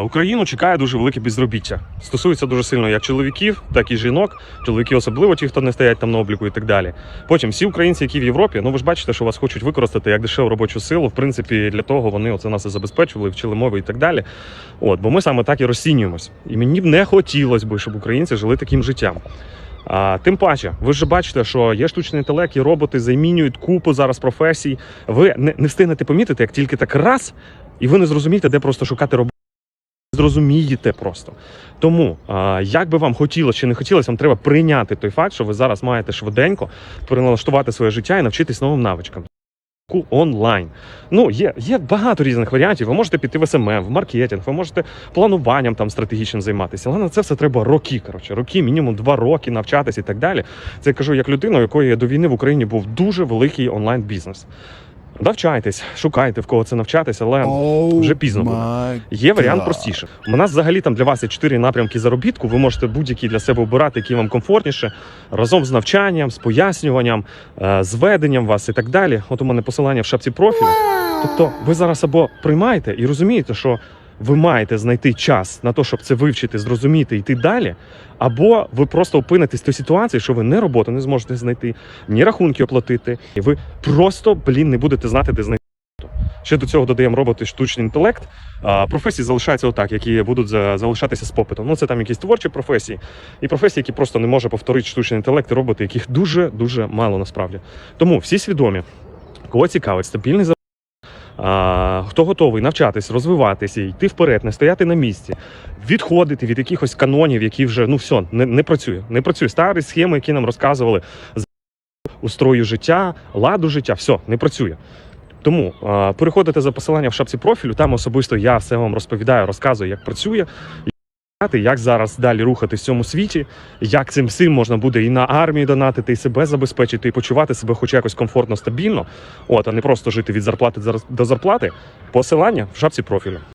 Україну чекає дуже велике безробіття. Стосується дуже сильно як чоловіків, так і жінок. Чоловіки, особливо ті, хто не стоять там на обліку і так далі. Потім всі українці, які в Європі, ну ви ж бачите, що вас хочуть використати як дешеву робочу силу. В принципі, для того вони оце нас і забезпечували, вчили мови і так далі. От, бо ми саме так і розцінюємось. І мені б не хотілося б, щоб українці жили таким життям. А, тим паче, ви ж бачите, що є штучний інтелект, і роботи замінюють купу зараз професій. Ви не, не встигнете помітити, як тільки так раз, і ви не зрозумієте, де просто шукати роботу. Зрозумієте просто. Тому, як би вам хотілося чи не хотілося, вам треба прийняти той факт, що ви зараз маєте швиденько переналаштувати своє життя і навчитись новим навичкам. Онлайн. Ну, є, є багато різних варіантів. Ви можете піти в СММ, в маркетинг, ви можете плануванням там стратегічним займатися. Але на це все треба роки. Коротше, роки, мінімум два роки навчатися і так далі. Це я кажу як людина, у якої до війни в Україні був дуже великий онлайн бізнес. Навчайтесь, шукайте в кого це навчатися, але вже пізно буде. Є варіант God. простіше. У нас взагалі там для вас є чотири напрямки заробітку. Ви можете будь-які для себе обирати, які вам комфортніше, разом з навчанням, з пояснюванням, е, з веденням вас і так далі. От у мене посилання в шапці профілю. Тобто, ви зараз або приймаєте і розумієте, що ви маєте знайти час на те, щоб це вивчити, зрозуміти йти далі. Або ви просто опинитесь в тій ситуації, що ви не роботу не зможете знайти, ні рахунки оплатити, і ви просто, блін, не будете знати, де знайти. Ще до цього додаємо роботи штучний інтелект. Професії залишаються отак, які будуть за- залишатися з попитом. Ну це там якісь творчі професії, і професії, які просто не може повторити штучний інтелект і роботи, яких дуже дуже мало насправді. Тому всі свідомі, кого цікавить стабільний хто готовий навчатись, розвиватися, йти вперед, не стояти на місці, відходити від якихось канонів, які вже ну все не, не працює. Не працює старі схеми, які нам розказували устрою життя, ладу життя, все не працює. Тому переходите за посилання в шапці профілю. Там особисто я все вам розповідаю, розказую, як працює. Як зараз далі рухатись в цьому світі, як цим всім можна буде і на армії донатити, і себе забезпечити, і почувати себе хоч якось комфортно, стабільно, от, а не просто жити від зарплати до зарплати. Посилання в шапці профілю.